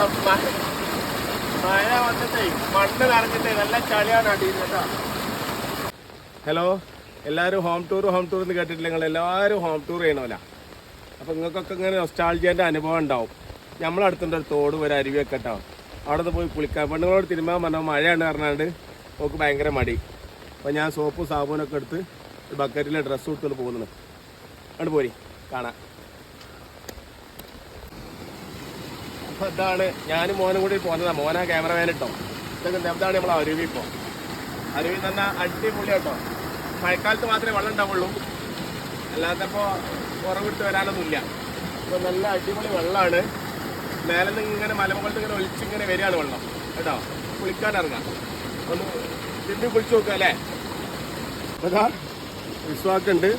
മണ്ണ് നല്ല ഹലോ എല്ലാവരും ഹോം ടൂർ ഹോം ടൂർ എന്ന് കേട്ടിട്ടില്ല. നിങ്ങൾ എല്ലാവരും ഹോം ടൂർ ചെയ്യണമല്ല അപ്പോൾ നിങ്ങൾക്കൊക്കെ ഇങ്ങനെ നൊസ്റ്റാൾജിയന്റെ അനുഭവം ഉണ്ടാവും. നമ്മളടുത്തുണ്ട് ഒരു തോട് ഒരു അരുവിയൊക്കെ ഉണ്ടാവും അവിടെ പോയി കുളിക്കാൻ. പെണ്ണുങ്ങളോട് തിരുമ്പാൻ പറഞ്ഞാൽ മഴയാണ് പറഞ്ഞാണ്ട് നമുക്ക് ഭയങ്കര മടി. അപ്പോൾ ഞാൻ സോപ്പും സാബൂനൊക്കെ എടുത്ത് ബക്കറ്റിലെ ഡ്രസ്സ് കൊടുത്തുകൊണ്ട് പോകുന്നത് അങ്ങോട്ട് പോരി. കാണാം. ഇതാണ് ഞാനും മോനും കൂടി പോകുന്നതാണ് മോനാ ക്യാമറമാൻ ഇട്ടോ. ഇതൊക്കെ എന്താണ് നമ്മൾ അരുവി ഇപ്പോൾ അരുവി തന്നെ അടിപൊളി കേട്ടോ. മഴക്കാലത്ത് മാത്രമേ വെള്ളം ഉണ്ടാവുള്ളൂ. അല്ലാത്തപ്പോൾ കുറവിട്ട് വരാനൊന്നുമില്ല. അപ്പോൾ നല്ല അടിപൊളി വെള്ളമാണ്. മേലെ നിന്ന് ഇങ്ങനെ മലമുകളിൽ ഇങ്ങനെ ഒലിച്ചിങ്ങനെ വരികയാണ് വെള്ളം. കേട്ടോ? കുളിക്കാൻ ഇറങ്ങാം. ഒന്ന് തിരുമ്പി കുളിച്ച് നോക്കുക അല്ലേ? അതാ വിശ്വാക്കുണ്ട്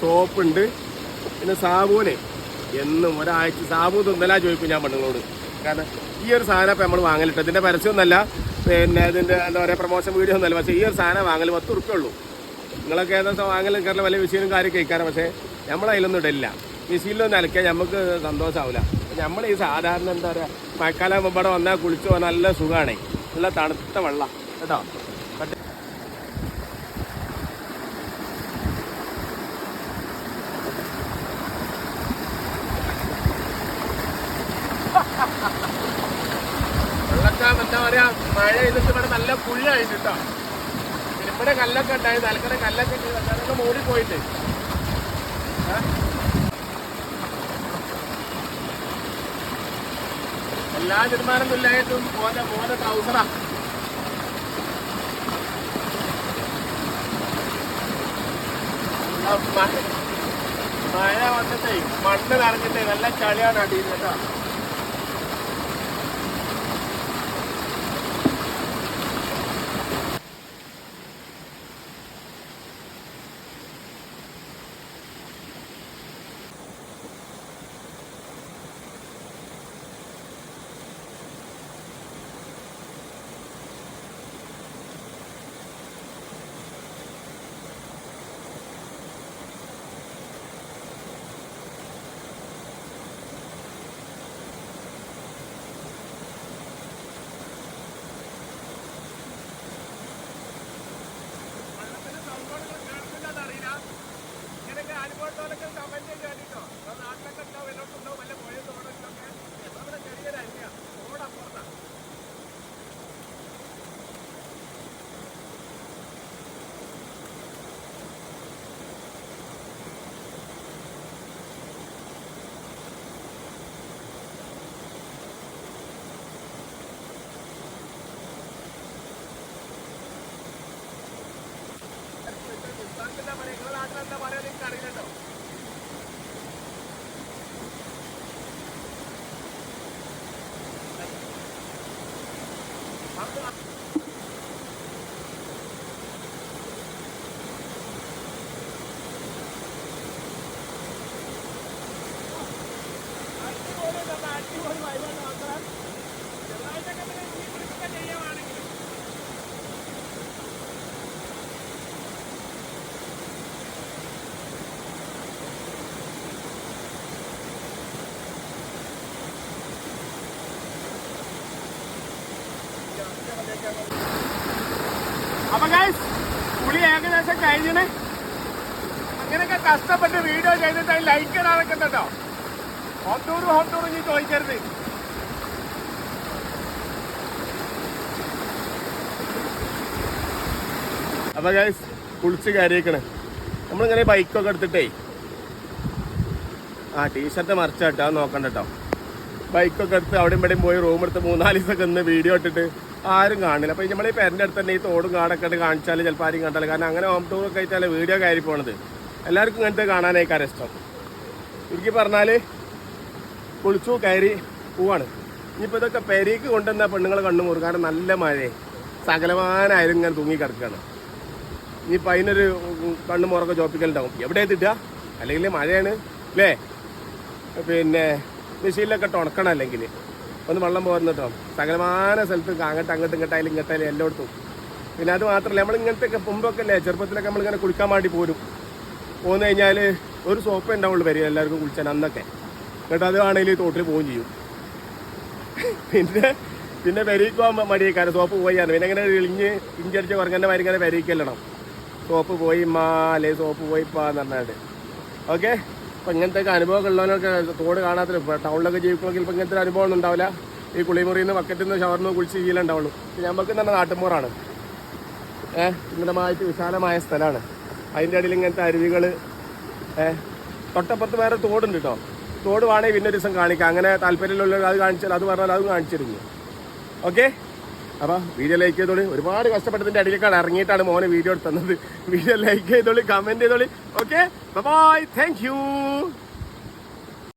സോപ്പുണ്ട്. പിന്നെ സാബൂന്. എന്നും ഒരാഴ്ച സാബൂൻ തിന്നലാ ചോദിക്കും ഞാൻ പെണ്ണുങ്ങളോട്. കാരണം ഈ ഒരു സാധനം ഇപ്പം നമ്മൾ വാങ്ങലിട്ട് ഇതിന്റെ പരസ്യമൊന്നുമല്ല പിന്നെ ഇതിന്റെ എന്താ പറയുക പ്രൊമോഷൻ വീഡിയോ ഒന്നല്ല. പക്ഷേ ഈ ഒരു സാധനം വാങ്ങൽ പത്ത് ഉറുപ്പേ ഉള്ളൂ. നിങ്ങളൊക്കെ ഏതാ വാങ്ങലും കയറുന്ന വലിയ വിഷയവും കാര്യം കഴിക്കാറ് പക്ഷേ നമ്മളതിലൊന്നും ഇടില്ല മിഷീനിലൊന്നും അലക്കാൻ നമുക്ക് സന്തോഷമാവില്ല നമ്മൾ ഈ സാധാരണ എന്താ പറയുക മഴക്കാലം ഇവിടെ വന്നാൽ കുളിച്ച് പോകാൻ നല്ല സുഖമാണ് നല്ല തണുത്ത വെള്ളം. കേട്ടോ? എന്താ പറയാ മഴ ചെയ്തിട്ട് ഇവിടെ നല്ല കേട്ടോ. ഇവിടെ കല്ലൊക്കെ ഉണ്ടായി തലക്കര കല്ലൊക്കെ ഉണ്ട്. അതൊക്കെ മൂടി പോയിട്ട്. എല്ലാ തീരുമാനം ഇല്ലായിട്ടും മോനെ മോനെ ട്രൗസറാ മഴ വന്നിട്ടേ മണ്ണ് നിറഞ്ഞിട്ടേ നല്ല ചളിയാണ് അടിയിൽ കേട്ടോ. എന്താ പറയാ നിങ്ങളുടെ അറിയില്ലല്ലോ. അടിപൊളി അപ്പൊ ഗൈസ് പുളി ഏകദേശം കഴിഞ്ഞിന്. അങ്ങനെയൊക്കെ കഷ്ടപ്പെട്ട് വീഡിയോ ചെയ്തിട്ട് അതിൽ ലൈക്ക് ഇടാനൊക്കെ ഉണ്ടോ ഹോം ടൂർ ഇനി ചോദിക്കരുത്. അപ്പൊ ഗൈസ് കുളിച്ച് കയറിയേക്കണേ. നമ്മളിങ്ങനെ ബൈക്കൊക്കെ എടുത്തിട്ടേ. ആ ടീഷർട്ട് മറിച്ചാട്ടോ നോക്കണ്ടട്ടോ ബൈക്കൊക്കെ എടുത്ത് അവിടെയും ഇവിടെയും പോയി റൂം എടുത്ത് മൂന്നാൽ ദിവസമൊക്കെ ഇന്ന് വീഡിയോ ഇട്ടിട്ട് ആരും കാണില്ല. അപ്പോൾ നമ്മൾ ഈ പേരന്റെ അടുത്ത് തന്നെ ഈ തോടും കാടൊക്കെ ഇട്ട് കാണിച്ചാൽ ചിലപ്പോൾ ആരും കണ്ടാൽ കാരണം അങ്ങനെ ഹോം ടൂർ ഒക്കെ ആയിട്ടാണ് വീഡിയോ കയറി പോണത്. എല്ലാവർക്കും ഇങ്ങനത്തെ കാണാനായിക്കാരം ഇഷ്ടം. എനിക്ക് പറഞ്ഞാൽ കുളിച്ചു കയറി പോവാണ്. ഇനിയിപ്പോൾ ഇതൊക്കെ പെരേക്ക് കൊണ്ടുവന്ന പെണ്ണുങ്ങൾ കണ്ണു മുറും കാരണം നല്ല മഴയെ സകലമാനായാലും ഇങ്ങനെ തൂങ്ങി കിടക്കുകയാണ് ഇനിയിപ്പോൾ അതിനൊരു കണ്ണു മുറൊക്കെ ചോപ്പിക്കലുണ്ടാവും എവിടെ എത്തിട്ടുക അല്ലെങ്കിൽ മഴയാണ്. അല്ലേ? പിന്നെ മെഷീനിലൊക്കെ ഇട്ട് ഉണക്കണം അല്ലെങ്കിൽ ഒന്ന് വെള്ളം പോരുന്ന കേട്ടോ. സകലമാന സ്ഥലത്ത് അങ്ങോട്ട് അങ്ങോട്ട് ഇങ്ങോട്ടായാലും ഇങ്ങോട്ടായാലും എല്ലായിടത്തും. പിന്നെ അത് മാത്രമല്ല നമ്മൾ ഇങ്ങനത്തെ മുമ്പൊക്കെ അല്ലേ ചെറുപ്പത്തിലൊക്കെ നമ്മളിങ്ങനെ കുളിക്കാൻ വേണ്ടി പോരും. പോന്നു കഴിഞ്ഞാൽ ഒരു സോപ്പ് ഉണ്ടാവുള്ളൂ വരും എല്ലാവർക്കും കുളിച്ചാൽ അന്നൊക്കെ. എന്നിട്ട് അത് ആണെങ്കിൽ തോട്ടിൽ പോവുകയും ചെയ്യും. പിന്നെ പിന്നെ പെരീക്കുവാൻ മടിയേക്കാരം സോപ്പ് പോയാണ്. പിന്നെ ഇങ്ങനെ ഇളിഞ്ഞ് ഇഞ്ചടിച്ച് കുറങ്ങന്റെ മാതിരി ഇങ്ങനെ സോപ്പ് പോയി മാ അല്ലെ സോപ്പ് പോയി പാന്ന് പറഞ്ഞാണ്ട്. ഓക്കെ അപ്പം ഇങ്ങനത്തെ അനുഭവം ഉള്ളവനൊക്കെ തോട് കാണാത്ത ടൗണിലൊക്കെ ജീവിക്കണമെങ്കിൽ ഇപ്പം ഇങ്ങനത്തെ അനുഭവം ഒന്നും ഉണ്ടാവില്ല. ഈ കുളിമുറിയിൽ നിന്ന് ബക്കറ്റിൽ നിന്ന് ഷവർന്ന് നിന്ന് കുളിച്ച് ശീലുണ്ടാവുള്ളൂ നമുക്ക് തന്നെ നാട്ടുമ്പോറാണ് ഏഹ് സുന്ദരമായിട്ട് വിശാലമായ സ്ഥലമാണ്. അതിന്റെ ഇടയിൽ ഇങ്ങനത്തെ അരുവികൾ ഏഹ് തൊട്ടപ്പുറത്ത് വേറെ തോടുണ്ട് കേട്ടോ തോട് വേണമെങ്കിൽ പിന്നെ ഒരു ദിവസം കാണിക്കാം. അങ്ങനെ താല്പര്യമുള്ളവർ അത് കാണിച്ചാൽ അത് പറഞ്ഞാൽ അതും കാണിച്ചിരുന്നു ഓക്കെ? അപ്പോൾ വീഡിയോ ലൈക്ക് ചെയ്തോളി. ഒരുപാട് കഷ്ടപ്പെട്ടതിന്റെ അടിയിലേക്കാണ് ഇറങ്ങിയിട്ടാണ് മോനെ വീഡിയോ എടുത്തത്. വീഡിയോ ലൈക്ക് ചെയ്തോളി comment ചെയ്തോളി. Okay bye thank you